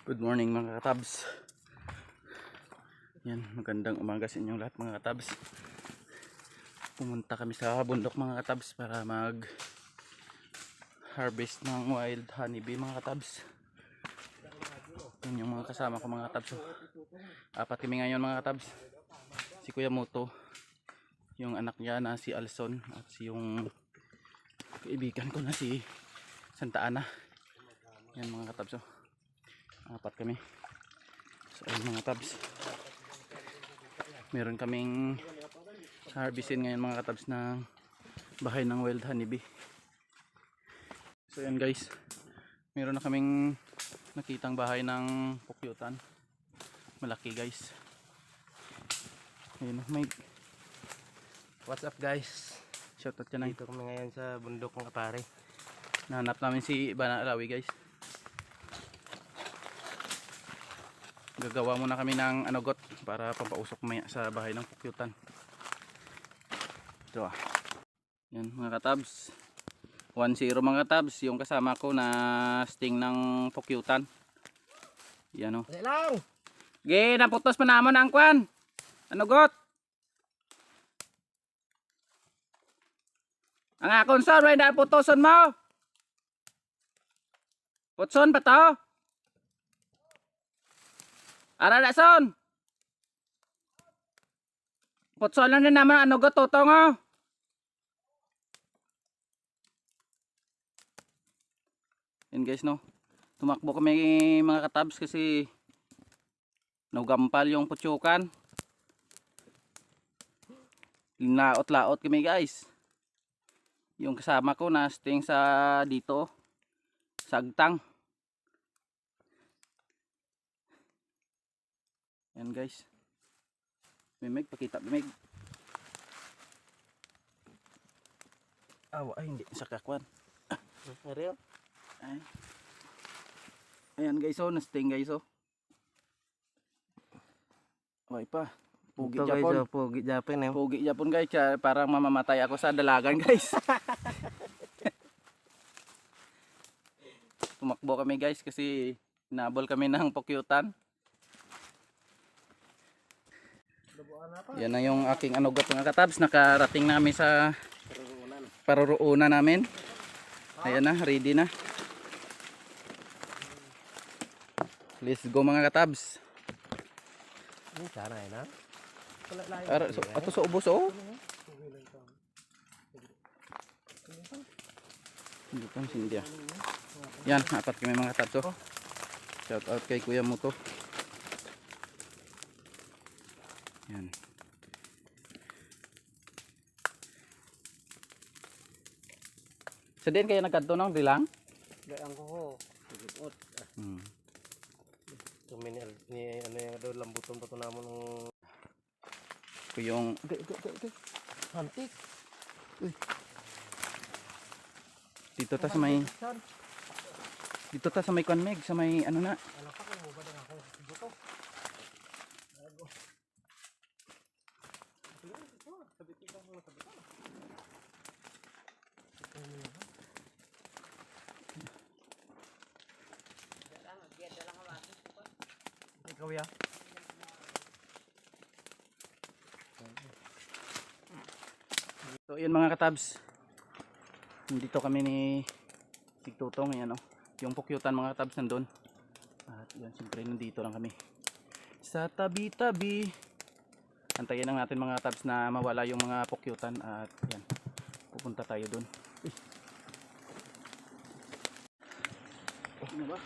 Good morning mga katabs. Yan, magandang umaga sa inyong lahat mga katabs. Pumunta kami sa bundok mga katabs para mag harvest ng wild honeybee mga katabs. Yan yung mga kasama ko mga katabs. Apat kami ngayon mga katabs. Si Kuya Moto, yung anak niya na si Alson at si yung kaibigan ko na si Santa Ana. Yan mga katabs. Oh apat kami. So ayun mga tabs. Meron kaming harvestin ngayon mga katabs na bahay ng wild honeybee. So yan guys. Meron na kaming nakitang bahay ng pukyutan. Malaki guys. Ayun may What's up guys? shoutout ka na. Dito kami ngayon sa bundok ng Kapare. nahanap namin si Bana Alawi guys gagawa muna kami ng anugot para pampausok maya sa bahay ng pukyutan ito ah yan mga katabs 1-0 mga katabs yung kasama ko na sting ng pukyutan yan o lang! Ge, naputos pa naman ang kwan. Anugot. Ang akon son, may naputoson mo. Putson pa to. Ara na son. Lang din naman ang anugot tutong oh. Yan guys no. Tumakbo kami mga katabs kasi Naugampal yung putsukan. Laot-laot kami guys. Yung kasama ko na sting sa dito. Sagtang. Yan guys. Mimig, pakita mimig. Awa, ay hindi sa kakwan. Ariel? Ay. Ayan guys oh, na-sting guys oh. Way pa. Pugi Ito guys, Japon. oh, Pugi Japon eh. Pugi Japon guys, parang mamamatay ako sa dalagan guys. Tumakbo kami guys kasi nabol kami ng pukyutan. Yan na yung aking anugot mga katabs. Nakarating namin sa paruroonan namin. Ayan na, ready na. Let's go mga katabs. Sana eh na. Wala lain. Ara, so, ato sa ubos oh. Hindi pa Cynthia. Yan, apat kami mga tatso. Shout out kay Kuya Muto. Yan. Sa din kayo nagkadto ng dilang? Gayang ko ho. Sigurot. Hmm. Kami ni, ni ano yung daw lambuton pa to namon ng Ito yung... Okay, okay, okay, okay. antik. Dito ta sa may... Dito ta sa may konmeg, sa may ano na. Ano pa kung mo ba Ikaw ya? So yun mga katabs. Dito kami ni Tigtutong yan oh. Yung pukyutan mga katabs nandun. At yan siyempre nandito lang kami. Sa tabi-tabi. Antayin lang natin mga katabs na mawala yung mga pukyutan at yan. Pupunta tayo dun. Uy. Ano ba?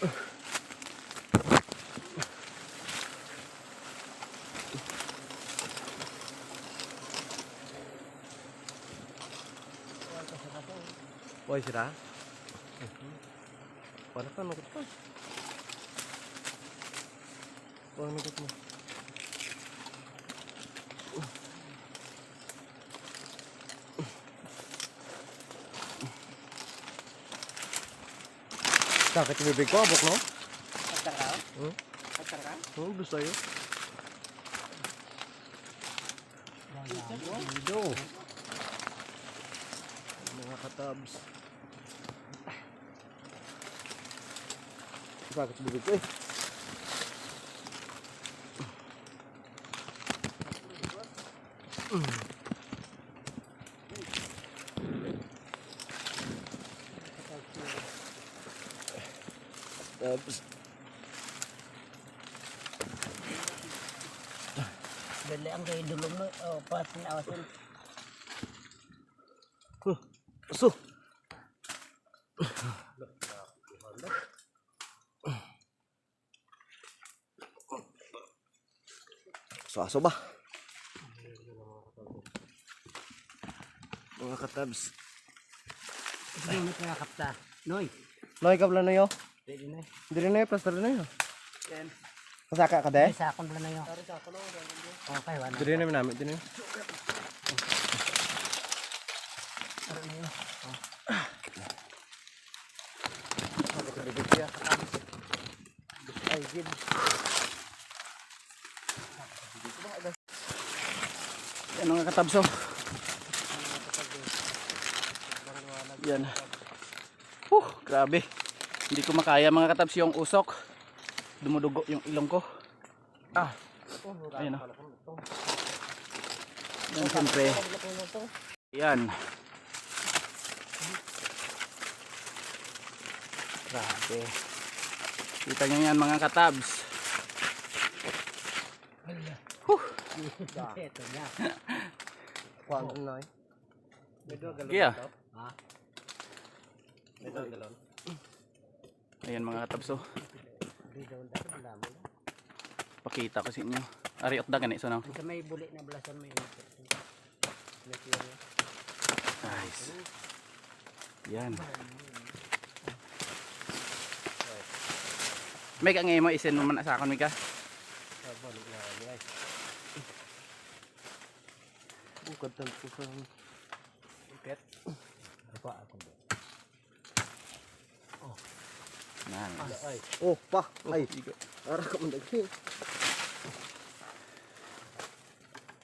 Boy sira. Para ka nukot pa. Wala nukot mo. Sakit yung bibig ko, abok no? Hmm? Oo, gusto yun. Dito. Katabs. Bakit bibig ko eh? Tapos, Dali ang kayo dulong no. Oh, pasin awasan. huh, aso. So, aso ba? Mga katabs. Hindi mo nakakapta. Noy. Noy, kabla na yo. Pwede na. Dili na yo, plaster na yo. Ken. Kasaka ka de? Ay, sakon lang na yun. Okay, wala. Dili na namin, dili na. Gid. Yan mga katabso. Yan. Huh, grabe. Hindi ko makaya mga katabs yung usok. Dumudugo yung ilong ko. Ah. Ayun o. Yan siyempre. Yan. Grabe. Kita nyo yan mga katabs. Ito niya. Kuwan ko noy. Medyo galon. Kaya. Ha? Medyo galon. Ayan mga katabs oh. Na. Pakita ko sa inyo. Ariot da ganito no. Sa may buli na balasan may Nice. Yan. Mega ngayon mo isin mo man sa akon Mika. Balik na ay. Bukod tan ko sa iket. Ako ako. Nice. Ay. Oh, pa. Ay. Ara ka man daghi.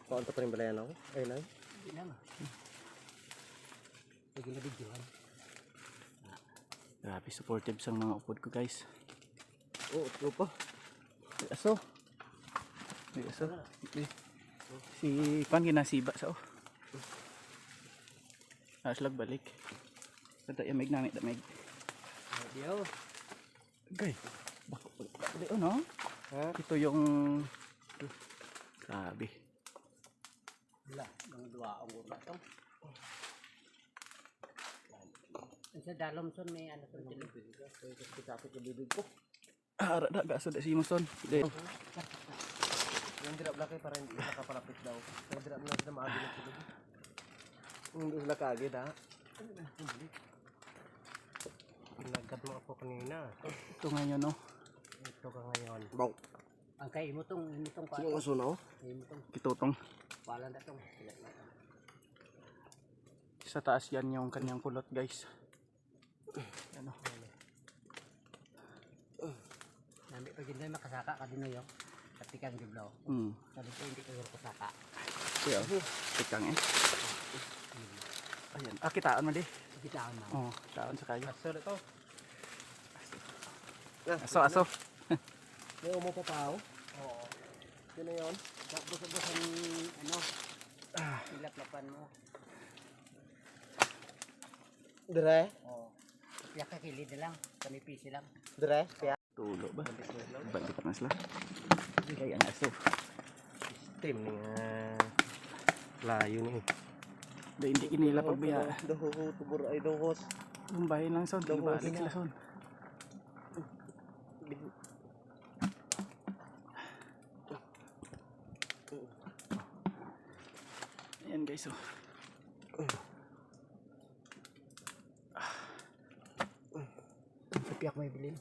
Paano pa rin balayan ako? Ay, nay. Hindi na nga. Sige na videohan. Grabe supportive sa mga upod ko guys. Oh, ito pa. May aso. May aso. Si Pan ginasiba sa oh. Aslag balik. Kada yung mig nami damig. Dio. Gay. Bako bali oh no. Ha? Ito yung Grabe. Wala. Mga dua ang gula to. Sa Dalomson may ano sa television. Kapit yung bibig ko. Ah, ara da gaso da si Muson. Di. Yung dirap laki para hindi sila kapalapit daw. Yung dirap na sila maagi na sila. Hindi sila kaagad ha. Nagkat mo ako kanina. Ito ngayon no. Ito ka ngayon. Baw. Ang kay mo tong mo tong Sino aso na oh? Mo tong Kitutong. pala na tong. Sa taas yan yung kanyang kulot guys. Nami pag hindi makasaka ka din yo. Pati kang giblaw. Hmm. Sabi ko hindi ka kasaka. Kaya, tikang eh. Ayan. Ah, kitaan mo di. Kita na. Oh, taon sa kayo. Aso na to. Aso, aso. May umo pa pao. Oo. Yun na yun. Tapos tapos ang ano. Ah, ilaplapan mo. Dire. Oo. Kaya kakilid na lang. Kanipisi lang. Dire. Kaya. Tulo ba? Balik na sila. Kaya ang aso. Team ni nga. Layo ni. Da hindi kinila pagbiya. Doho, tubur ay dohos. Bumbay lang son. Balik sila. son. Ayan guys oh. Sapiak may bilin.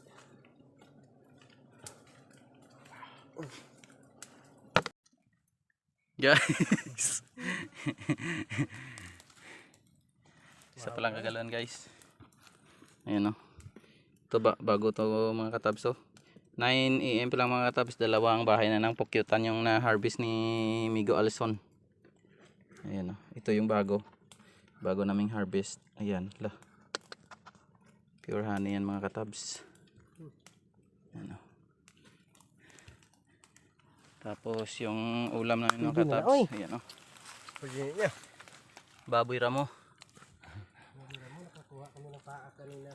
Guys. Isa pa lang kagalan guys. Ayan o. Ito ba, bago to mga katabs oh. 9 am pa lang mga katabs. Dalawang bahay na ng pukyutan yung na-harvest ni Migo Alison. Ayan o. Ito yung bago. Bago naming harvest. Ayan. La. Pure honey yan mga katabs. Tapos yung ulam namin mga katabs. Ayan oh. Pwede niya. Baboy ramo. Nakakuha kami ng paa kanina.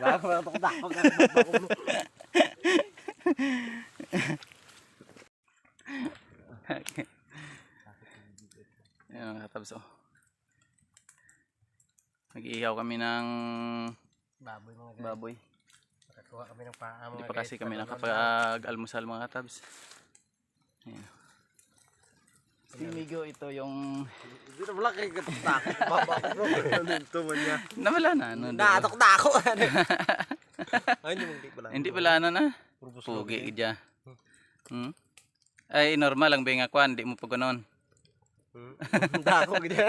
Bago na ito takot na ulo. Ayan mga katabs oh. Nag-iihaw kami ng Baboy mga baboy. Nakakuha kami ng paa mga Hindi guys. pa kasi kami Ano, nakapag-almusal mga katabs. Ayan. Si Migo ito yung Hindi na wala kayo ko. Ito man niya. nawala na ano. Naatok na ako. Ay, hindi hindi pala. Hindi pala ano na. Pugi gidya. Hmm? Ay normal lang benga kwan, di mo pa ganon. Dako gid.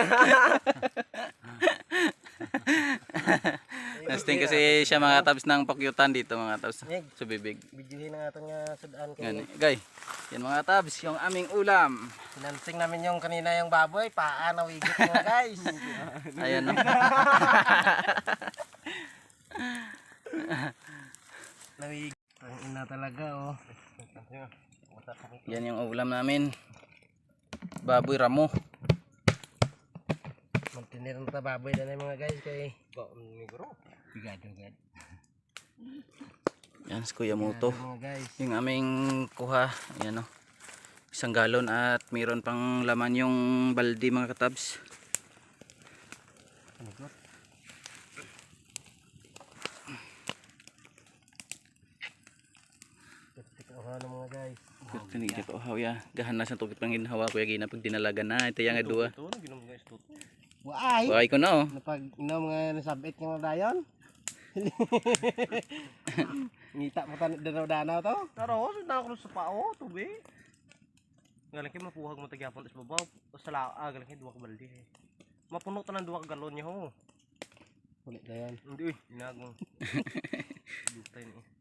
Nasting kasi siya mga tabs ng pakyutan dito mga tabs. Sa bibig. Bidyuhin na natin nga sudaan kay. Yan, gay. Yan mga tabs, yung aming ulam. Pinansing namin yung kanina yung baboy, paa na wigit mga guys. Ayan no. Nawig. Ang ina talaga oh. Yan yung ulam namin. Baboy ramo. Magtinir na ta baboy na mga guys kay. Ba, migro. Bigado gad. Yan si Kuya guys. Yung aming kuha. Ayan o. Isang galon at mayroon pang laman yung baldi mga katabs. Guys. Tinig ko haw ya. Gahan na sa tubig pang ginhawa kuya gina pag dinalagan na. Ito yung dua. Ito na ginom guys to. Waay. Buhay ko na oh. Napag inom nga nasabit nga dayon. Ngita mo tan danaw-danaw to. Taro, na ako sa pao, tubi. Galing kay mapuhag mo tagyapon is babaw. Sa la, ah, galing kay duwa ka balde. Mapuno ta ng duwa ka galon niya ho. Ulit na yan. Hindi. Inagong. Dutay ni.